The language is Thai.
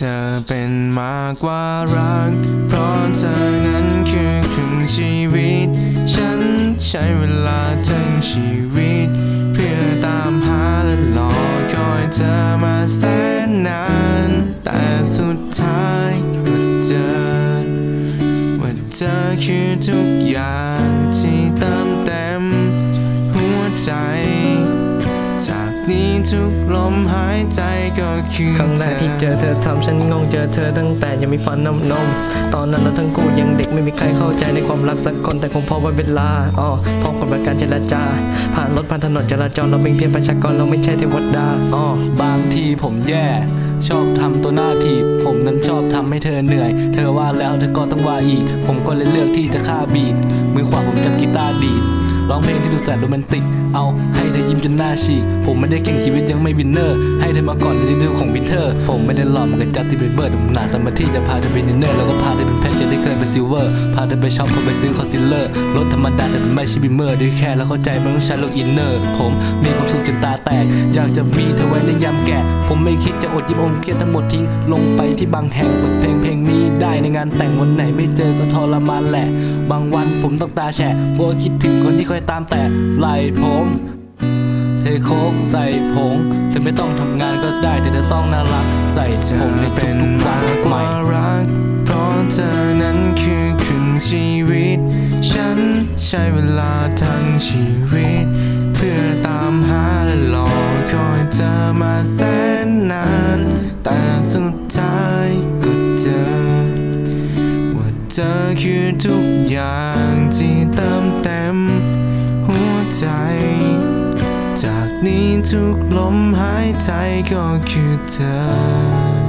ธอเป็นมากกว่ารัก เพราะเธอนั้นคือครึ่งชีวิต ฉันใช้เวลาทั้งชีวิต เพื่อตามหาและรอคอยเธอมาแสนนาน แต่สุดท้ายก็เจอ ว่าเธอคือทุกอย่างที่เติม นี้ทุกลมหายใจก็คือครั้งแรกที่เจอเธอทำฉันงงเจอเธอตั้งแต่ยังมีฟันน้ำนม ตอนนั้นเราทั้งคู่ยังเด็กไม่มีใครเข้าใจในความรักสักคนแต่คงพอวันเวลาอ๋อพอคนประการเจรจา ผ่านรถผ่านถนนจราจรเราเป็นเพียงประชากรเราไม่ใช่เทวดาอ๋อบางทีผมแย่ ชอบทำตัวหน้าทีบผมนั้นชอบทำให้เธอเหนื่อย เธอว่าแล้วเธอก็ต้องว่าอีก ผมก็เลยเลือกที่จะฆ่าบีดมือขวาผมจับกีตาร์ดีด ร้องเพลงที่ดูแสนโรแมนติก เอาให้เธอยิ้มจนหน้าฉีก ผมไม่ได้เก่งชีวิตยังไม่วินเนอร์ ให้เธอมาก่อนในฤดูของวินเทอร์ ผมไม่ได้หล่อเหมือนกับจัสตินบีเบอร์แต่ผมหนาสมาธิจะพาเธอไปดินเนอร์ แล้วก็พาเธอเป็นเพชรจะได้เคยเป็นซิลเวอร์ พาเธอไปช็อปพอไปซื้อคอนซีลเลอร์ รถธรรมดาแต่มันไม่ช่บิมเมอร์ด้วยแค่แล้วเข้าใจมันต้องใช้ลูกอินเนอร์ ผมมีความสุขจนตาแตก อยากจะมีเธอไว้ในยามแก่ ผมไม่คิดจะอดยิ้มอมเครียดทั้งหมดทิ้ง ลงไปที่บางแห่งเปิดเพลงเพลงนี้ ในงานแต่งวันไหนไม่เจอก็ทรมานแหละ บางวันผมต้องตาแฉะเพราะว่าคิดถึงคนที่คอยตามแต่ไหลผมเทโคกใส่ผงเธอไม่ต้องทำงานก็ได้แต่เธอต้องน่ารักใส่ผองในเป็นทุกๆวัมานกกใหม่ว่ารักเพราะเธอนั้นคือครึ่งชีวิต ฉันใช้เวลาทั้งชีวิต เพื่อตามหาและรอคอยเธอมาแสนนาน แต่สุดท้าย เธอคือทุกอย่างที่เติมเต็มหัวใจ จากนี้ทุกลมหายใจก็คือเธอ